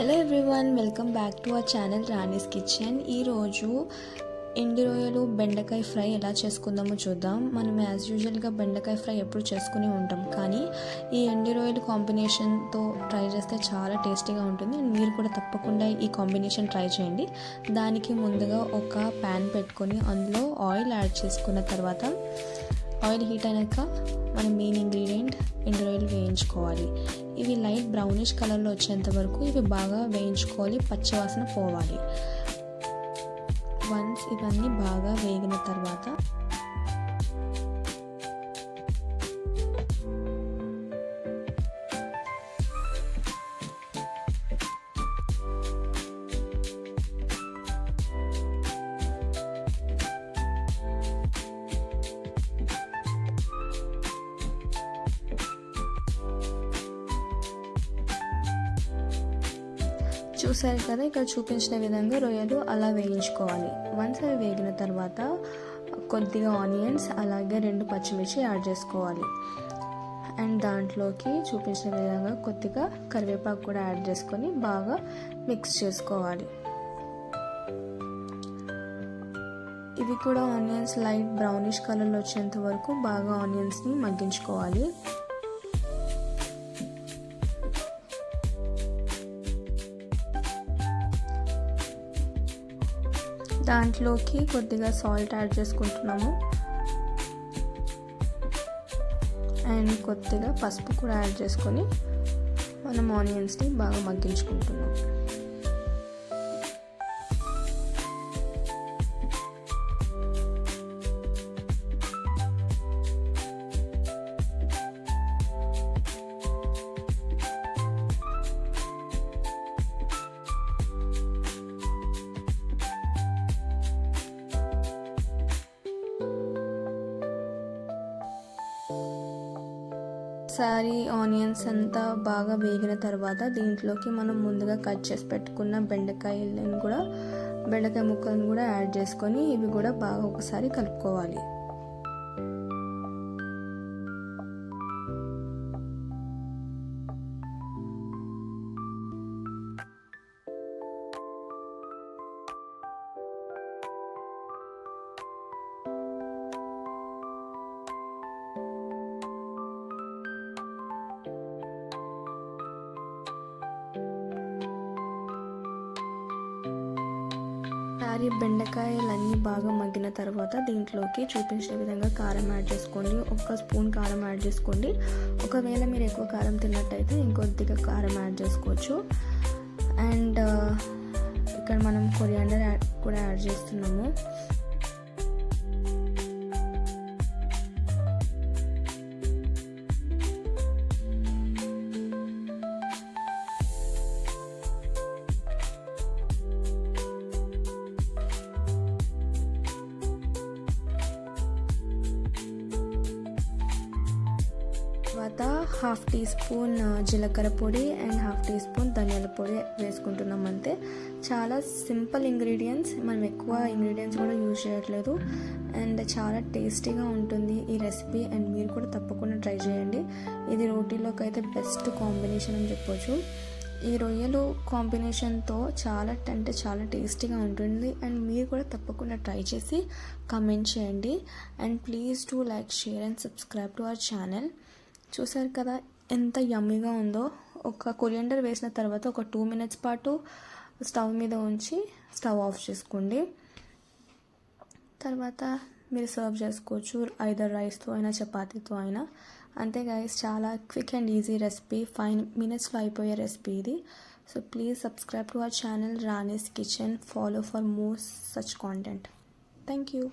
Hello everyone welcome back to our channel Rani's kitchen ఈరోజు ఎండి రొయ్యలు బెండకాయ ఫ్రై ఎలా చేసుకుందామో చూద్దాం. మనం యాజ్ యూజువల్గా బెండకాయ ఫ్రై ఎప్పుడు చేసుకుని ఉంటాం కానీ ఈ ఎండి రొయ్యలు కాంబినేషన్తో ట్రై చేస్తే చాలా టేస్టీగా ఉంటుంది. అండ్ మీరు కూడా తప్పకుండా ఈ కాంబినేషన్ ట్రై చేయండి. దానికి ముందుగా ఒక ప్యాన్ పెట్టుకొని అందులో ఆయిల్ యాడ్ చేసుకున్న తర్వాత ఆయిల్ హీట్ అయినాక మన మెయిన్ ఇంగ్రీడియంట్ ఎండు ఆయిల్ వేయించుకోవాలి. ఇవి లైట్ బ్రౌనిష్ కలర్లో వచ్చేంత వరకు ఇవి బాగా వేయించుకోవాలి పచ్చివాసన పోవాలి. వన్స్ ఇవన్నీ బాగా వేగిన తర్వాత చూసారు కదా ఇక్కడ చూపించిన విధంగా రొయ్యలు అలా వేయించుకోవాలి. వన్స్ అవి వేగిన తర్వాత కొద్దిగా ఆనియన్స్ అలాగే రెండు పచ్చిమిర్చి యాడ్ చేసుకోవాలి. అండ్ దాంట్లోకి చూపించిన విధంగా కొద్దిగా కరివేపాకు కూడా యాడ్ చేసుకొని బాగా మిక్స్ చేసుకోవాలి. ఇవి కూడా ఆనియన్స్ లైట్ బ్రౌనిష్ కలర్లో వచ్చేంత వరకు బాగా ఆనియన్స్ని మగ్గించుకోవాలి. దాంట్లోకి కొద్దిగా సాల్ట్ యాడ్ చేసుకుంటున్నాము. అండ్ కొద్దిగా పసుపు కూడా యాడ్ చేసుకొని మనం ఆనియన్స్ని బాగా మగ్గించుకుంటున్నాం. ఒకసారి ఆనియన్స్ అంతా బాగా వేగిన తర్వాత దీంట్లోకి మనం ముందుగా కట్ చేసి పెట్టుకున్న బెండకాయలను కూడా బెండకాయ ముక్కలను కూడా యాడ్ చేసుకొని ఇవి కూడా బాగా ఒకసారి కలుపుకోవాలి. ఒకసారి బెండకాయలన్నీ బాగా మగ్గిన తర్వాత దీంట్లోకి చూపించిన విధంగా కారం యాడ్ చేసుకోండి. ఒక స్పూన్ కారం యాడ్ చేసుకోండి. ఒకవేళ మీరు ఎక్కువ కారం తిన్నట్టయితే ఇంకొద్దిగా కారం యాడ్ చేసుకోవచ్చు. అండ్ ఇక్కడ మనం కొరియాండర్ కూడా యాడ్ చేస్తున్నాము. తర్వాత హాఫ్ టీ స్పూన్ జీలకర్ర పొడి అండ్ హాఫ్ టీ స్పూన్ ధనియాల పొడి వేసుకుంటున్నాం అంతే. చాలా సింపుల్ ఇంగ్రీడియంట్స్ మనం ఎక్కువ ఇంగ్రీడియంట్స్ కూడా యూజ్ చేయట్లేదు. అండ్ చాలా టేస్టీగా ఉంటుంది ఈ రెసిపీ అండ్ మీరు కూడా తప్పకుండా ట్రై చేయండి. ఇది రోటీలోకి అయితే బెస్ట్ కాంబినేషన్ అని చెప్పొచ్చు. ఈ రొయ్యలు కాంబినేషన్తో చాలా అంటే చాలా టేస్టీగా ఉంటుంది అండ్ మీరు కూడా తప్పకుండా ట్రై చేసి కమెంట్ చేయండి. And please to like share and subscribe to our channel. చూసారు కదా ఎంత యమ్మీగా ఉందో. ఒక కొరియండర్ వేసిన తర్వాత ఒక టూ మినిట్స్ పాటు స్టవ్ మీద ఉంచి స్టవ్ ఆఫ్ చేసుకోండి. తర్వాత మీరు సర్వ్ చేసుకోవచ్చు ఐదర్ రైస్తో అయినా చపాతీతో అయినా. అంతే గైస్ చాలా quick and easy recipe five మినిట్స్లో అయిపోయే రెసిపీ ఇది. So please subscribe to our channel Rani's kitchen follow for more such content thank you